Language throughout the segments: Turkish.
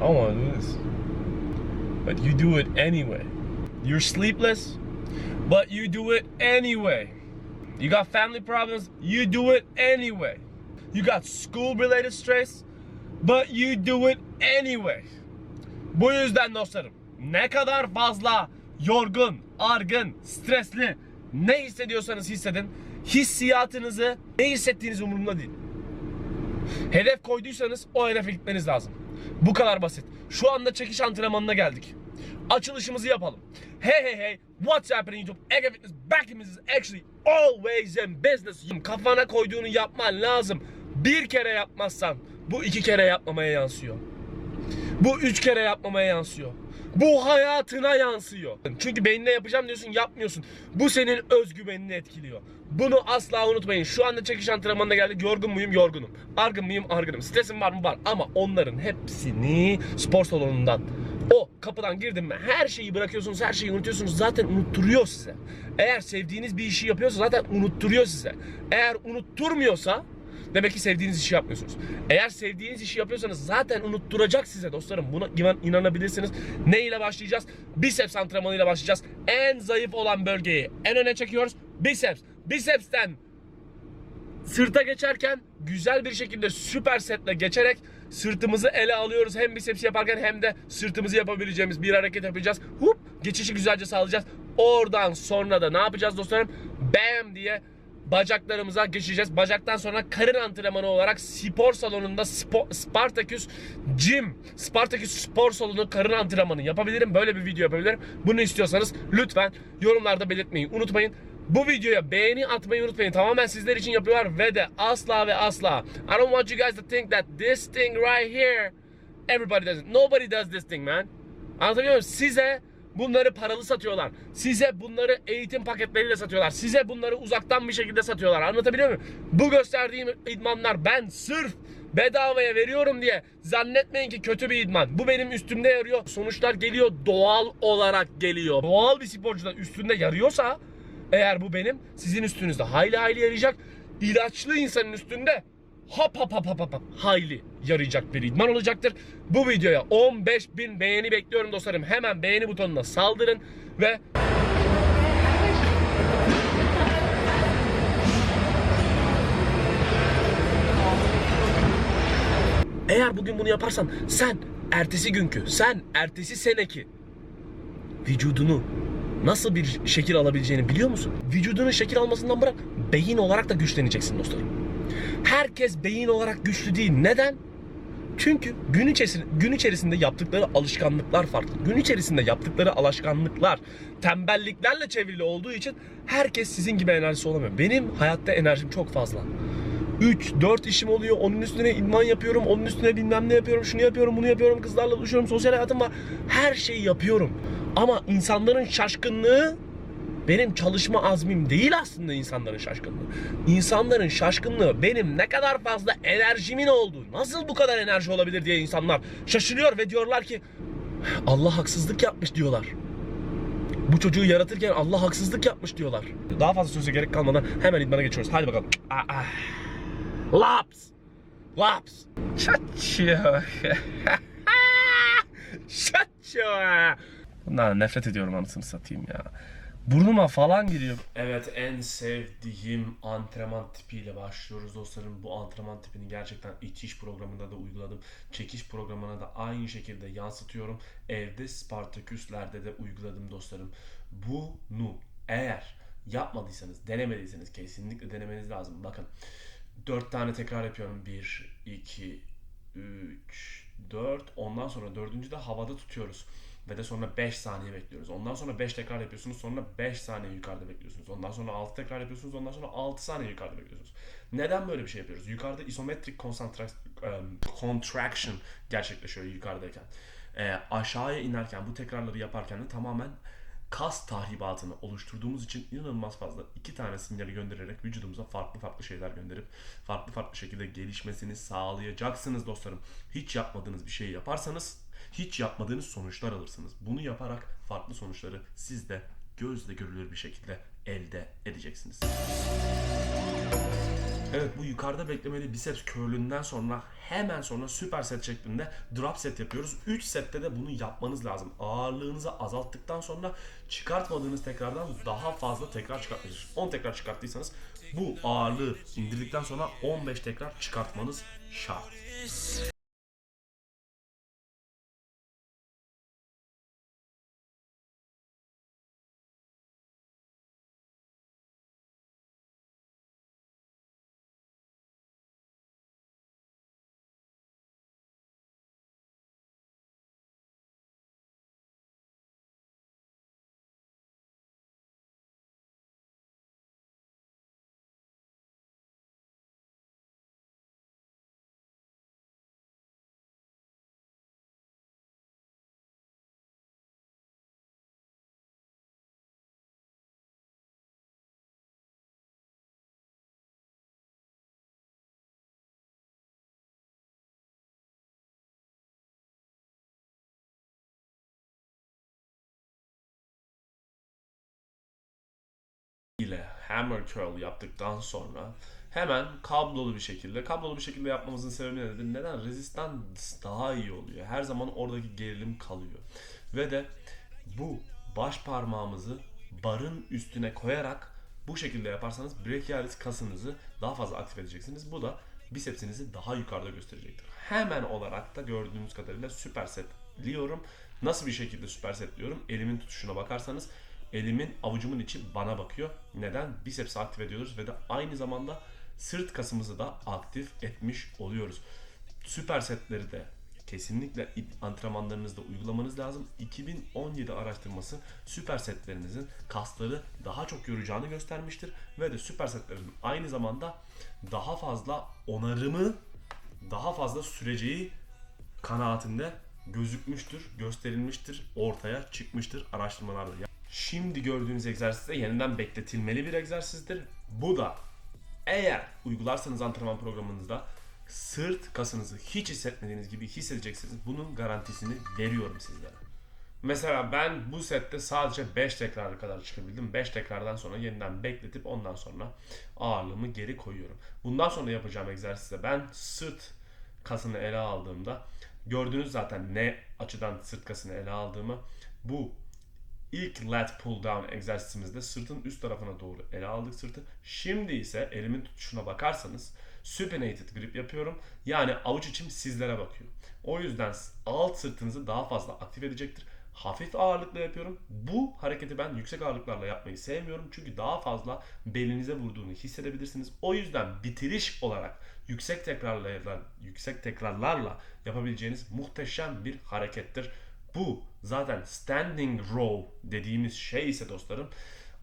don't want do this. But you do it anyway. You're sleepless, but you do it anyway. You got family problems, you do it anyway. You got school related stress, but you do it anyway. Bu yüzden dostlarım ne kadar fazla yorgun, argın, stresli ne hissediyorsanız hissedin. Hissiyatınızı ne hissettiğiniz umurumda değil. Hedef koyduysanız o hedefe gitmeniz lazım. Bu kadar basit. Şu anda çekiş antrenmanına geldik. Açılışımızı yapalım. Hey hey hey, what's happening YouTube? Ege Fitness back business actually always in business. Kafana koyduğunu yapman lazım. Bir kere yapmazsan bu iki kere yapmamaya yansıyor. Bu üç kere yapmamaya yansıyor. Bu hayatına yansıyor. Çünkü beynine yapacağım diyorsun yapmıyorsun. Bu senin özgüvenini etkiliyor. Bunu asla unutmayın. Şu anda çekiş antrenmanına geldik. Yorgun muyum? Yorgunum. Argın mıyım? Argınım. Stresim var mı? Var. Ama onların hepsini spor salonundan o kapıdan girdim mi her şeyi bırakıyorsunuz, her şeyi unutuyorsunuz. Zaten unutturuyor size. Eğer sevdiğiniz bir işi yapıyorsa zaten unutturuyor size. Eğer unutturmuyorsa Demek ki sevdiğiniz işi yapmıyorsunuz. Eğer sevdiğiniz işi yapıyorsanız zaten unutturacak size dostlarım. Buna inan, inanabilirsiniz. Ne ile başlayacağız? Biceps antrenmanıyla başlayacağız. En zayıf olan bölgeyi en öne çekiyoruz. Biceps. Bicepsten sırta geçerken güzel bir şekilde süper setle geçerek sırtımızı ele alıyoruz. Hem biceps yaparken hem de sırtımızı yapabileceğimiz bir hareket yapacağız. Hup geçişi güzelce sağlayacağız. Oradan sonra da ne yapacağız dostlarım? Bam diye bacaklarımıza geçeceğiz. Bacaktan sonra karın antrenmanı olarak spor salonunda Spo- Spartaküs Gym, Spartaküs spor salonu karın antrenmanı yapabilirim. Böyle bir video yapabilirim. Bunu istiyorsanız lütfen yorumlarda belirtmeyi unutmayın. Bu videoya beğeni atmayı unutmayın. Tamamen sizler için yapıyorlar ve de asla ve asla I don't want you guys to think that this thing right here everybody does it. Nobody does this thing man. Anlatabiliyor muyum? Size bunları paralı satıyorlar. Size bunları eğitim paketleriyle satıyorlar. Size bunları uzaktan bir şekilde satıyorlar. Anlatabiliyor muyum? Bu gösterdiğim idmanlar ben sırf bedavaya veriyorum diye zannetmeyin ki kötü bir idman. Bu benim üstümde yarıyor. Sonuçlar geliyor doğal olarak geliyor. Doğal bir sporcuda üstünde yarıyorsa eğer bu benim sizin üstünüzde hayli hayli yarayacak. İlaçlı insanın üstünde hap hap hap hap hap hayli yarayacak bir idman olacaktır. Bu videoya 15 bin beğeni bekliyorum dostlarım. Hemen beğeni butonuna saldırın ve eğer bugün bunu yaparsan sen ertesi günkü, sen ertesi seneki vücudunu nasıl bir şekil alabileceğini biliyor musun? Vücudunun şekil almasından bırak beyin olarak da güçleneceksin dostlarım. Herkes beyin olarak güçlü değil. Neden? Çünkü gün içerisinde, gün içerisinde yaptıkları alışkanlıklar farklı. Gün içerisinde yaptıkları alışkanlıklar tembelliklerle çevrili olduğu için herkes sizin gibi enerjisi olamıyor. Benim hayatta enerjim çok fazla. 3, 4 işim oluyor. Onun üstüne idman yapıyorum. Onun üstüne bilmem ne yapıyorum. Şunu yapıyorum, bunu yapıyorum. Kızlarla buluşuyorum. Sosyal hayatım var. Her şeyi yapıyorum. Ama insanların şaşkınlığı benim çalışma azmim değil aslında insanların şaşkınlığı. İnsanların şaşkınlığı benim ne kadar fazla enerjimin olduğu, nasıl bu kadar enerji olabilir diye insanlar şaşırıyor ve diyorlar ki Allah haksızlık yapmış diyorlar. Bu çocuğu yaratırken Allah haksızlık yapmış diyorlar. Daha fazla söze gerek kalmadan hemen idmana geçiyoruz. Hadi bakalım. Ah, ah. Laps. Laps. Çatçıyor. Çatçıyor. Bundan nefret ediyorum anasını satayım ya. Burnuma falan giriyor. Evet en sevdiğim antrenman tipiyle başlıyoruz dostlarım. Bu antrenman tipini gerçekten itiş programında da uyguladım. Çekiş programına da aynı şekilde yansıtıyorum. Evde Spartaküslerde de uyguladım dostlarım. Bunu eğer yapmadıysanız, denemediyseniz kesinlikle denemeniz lazım. Bakın 4 tane tekrar yapıyorum. 1, 2, 3, 4. Ondan sonra dördüncü de havada tutuyoruz. Ve de sonra 5 saniye bekliyoruz. Ondan sonra 5 tekrar yapıyorsunuz. Sonra 5 saniye yukarıda bekliyorsunuz. Ondan sonra 6 tekrar yapıyorsunuz. Ondan sonra 6 saniye yukarıda bekliyorsunuz. Neden böyle bir şey yapıyoruz? Yukarıda um, contraction gerçekleşiyor yukarıdayken. Ee, aşağıya inerken bu tekrarları yaparken de tamamen kas tahribatını oluşturduğumuz için inanılmaz fazla iki tane sinyali göndererek vücudumuza farklı farklı şeyler gönderip farklı farklı şekilde gelişmesini sağlayacaksınız dostlarım. Hiç yapmadığınız bir şeyi yaparsanız hiç yapmadığınız sonuçlar alırsınız. Bunu yaparak farklı sonuçları siz de gözle görülür bir şekilde elde edeceksiniz. Evet bu yukarıda beklemeli biceps curl'ünden sonra hemen sonra süper set şeklinde drop set yapıyoruz. 3 sette de bunu yapmanız lazım. Ağırlığınızı azalttıktan sonra çıkartmadığınız tekrardan daha fazla tekrar çıkartmanız. 10 tekrar çıkarttıysanız bu ağırlığı indirdikten sonra 15 tekrar çıkartmanız şart. Hammer curl yaptıktan sonra hemen kablolu bir şekilde, kablolu bir şekilde yapmamızın sebebi nedir? Neden? Resistans daha iyi oluyor. Her zaman oradaki gerilim kalıyor. Ve de bu baş parmağımızı barın üstüne koyarak bu şekilde yaparsanız brachialis kasınızı daha fazla aktif edeceksiniz. Bu da bisepsinizi daha yukarıda gösterecektir. Hemen olarak da gördüğünüz kadarıyla süpersetliyorum. Nasıl bir şekilde süpersetliyorum? Elimin tutuşuna bakarsanız elimin avucumun içi bana bakıyor. Neden? Bisepsi aktif ediyoruz ve de aynı zamanda sırt kasımızı da aktif etmiş oluyoruz. Süper setleri de kesinlikle antrenmanlarınızda uygulamanız lazım. 2017 araştırması süper setlerinizin kasları daha çok yoracağını göstermiştir ve de süper setlerin aynı zamanda daha fazla onarımı daha fazla süreceği kanaatinde gözükmüştür, gösterilmiştir, ortaya çıkmıştır araştırmalarda. Şimdi gördüğünüz egzersiz de yeniden bekletilmeli bir egzersizdir. Bu da eğer uygularsanız antrenman programınızda sırt kasınızı hiç hissetmediğiniz gibi hissedeceksiniz. Bunun garantisini veriyorum sizlere. Mesela ben bu sette sadece 5 tekrara kadar çıkabildim. 5 tekrardan sonra yeniden bekletip ondan sonra ağırlığımı geri koyuyorum. Bundan sonra yapacağım egzersizde ben sırt kasını ele aldığımda gördünüz zaten ne açıdan sırt kasını ele aldığımı. Bu ilk lat pull down egzersizimizde sırtın üst tarafına doğru ele aldık sırtı. Şimdi ise elimin tutuşuna bakarsanız supinated grip yapıyorum. Yani avuç içim sizlere bakıyor. O yüzden alt sırtınızı daha fazla aktif edecektir. Hafif ağırlıkla yapıyorum. Bu hareketi ben yüksek ağırlıklarla yapmayı sevmiyorum. Çünkü daha fazla belinize vurduğunu hissedebilirsiniz. O yüzden bitiriş olarak yüksek tekrarlarla, yüksek tekrarlarla yapabileceğiniz muhteşem bir harekettir. Bu zaten standing row dediğimiz şey ise dostlarım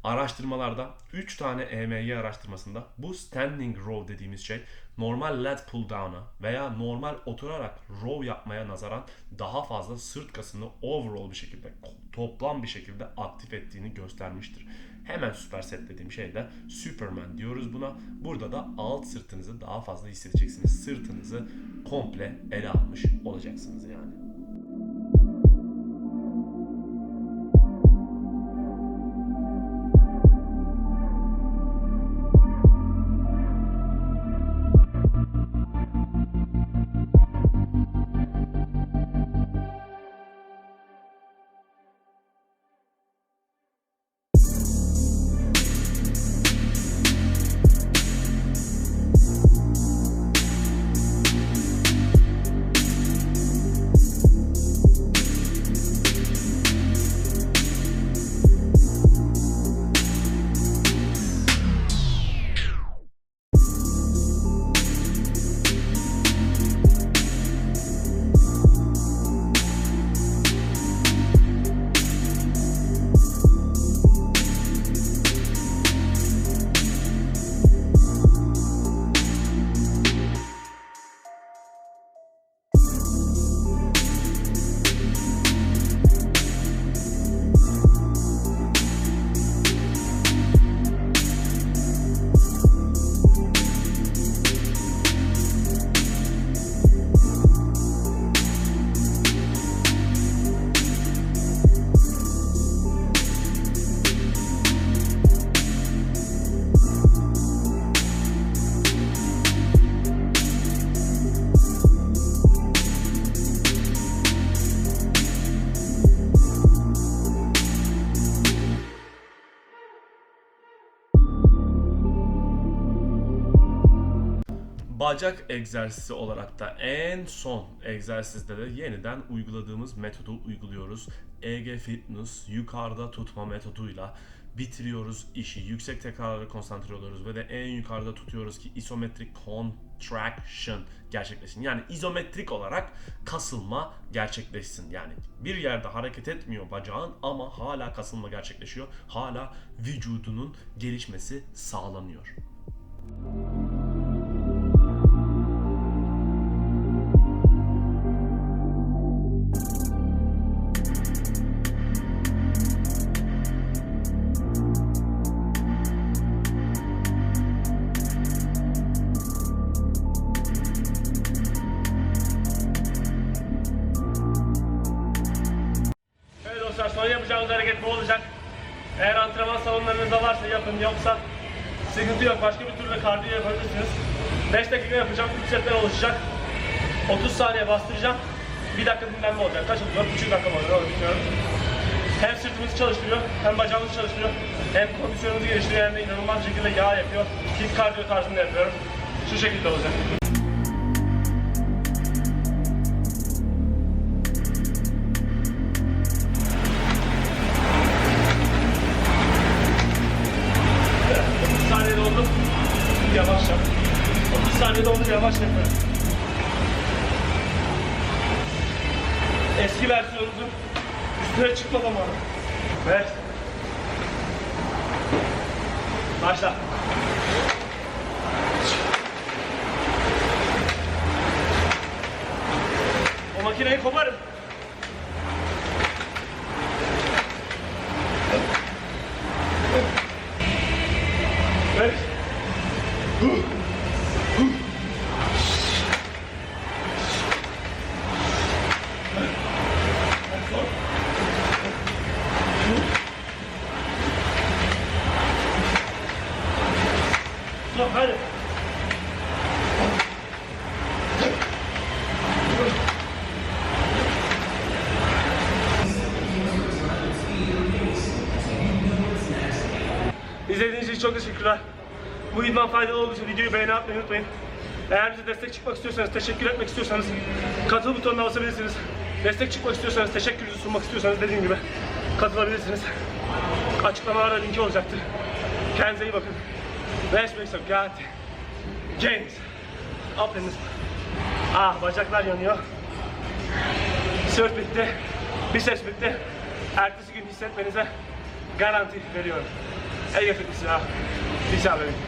araştırmalarda 3 tane EMG araştırmasında bu standing row dediğimiz şey normal lat pull down'a veya normal oturarak row yapmaya nazaran daha fazla sırt kasını overall bir şekilde toplam bir şekilde aktif ettiğini göstermiştir. Hemen süper set dediğim şey de Superman diyoruz buna. Burada da alt sırtınızı daha fazla hissedeceksiniz. Sırtınızı komple ele almış olacaksınız yani. Bacak egzersizi olarak da en son egzersizde de yeniden uyguladığımız metodu uyguluyoruz. EG Fitness yukarıda tutma metoduyla bitiriyoruz işi. Yüksek tekrarlara konsantre oluyoruz ve de en yukarıda tutuyoruz ki isometrik contraction gerçekleşsin. Yani izometrik olarak kasılma gerçekleşsin. Yani bir yerde hareket etmiyor bacağın ama hala kasılma gerçekleşiyor. Hala vücudunun gelişmesi sağlanıyor. Evet antrenman salonlarınızda varsa yapın yoksa sıkıntı yok. Başka bir türlü kardiyo yapabilirsiniz. 5 dakika yapacağım. 3 setten oluşacak. 30 saniye bastıracağım. 1 dakika dinlenme olacak. Kaç oluyor? 3 dakika mı oluyor? Bilmiyorum. Hem sırtımızı çalıştırıyor, hem bacağımızı çalıştırıyor, hem kondisyonumuzu geliştiriyor, hem de inanılmaz şekilde yağ yapıyor. Hit kardiyo tarzında yapıyorum. Şu şekilde olacak. O makineyi koparın. Evet. Teşekkürler. Bu idman faydalı olduğu videoyu beğeni atmayı unutmayın. Eğer bize destek çıkmak istiyorsanız, teşekkür etmek istiyorsanız katıl butonuna basabilirsiniz. Destek çıkmak istiyorsanız, teşekkürünüzü sunmak istiyorsanız dediğim gibi katılabilirsiniz. Açıklamalarda linki olacaktır. Kendinize iyi bakın. Let's make some God. James. Aferin. Ah bacaklar yanıyor. Sırt bitti. Biceps bitti. Ertesi gün hissetmenize garanti veriyorum. Ege Fitness ya. Peace out baby.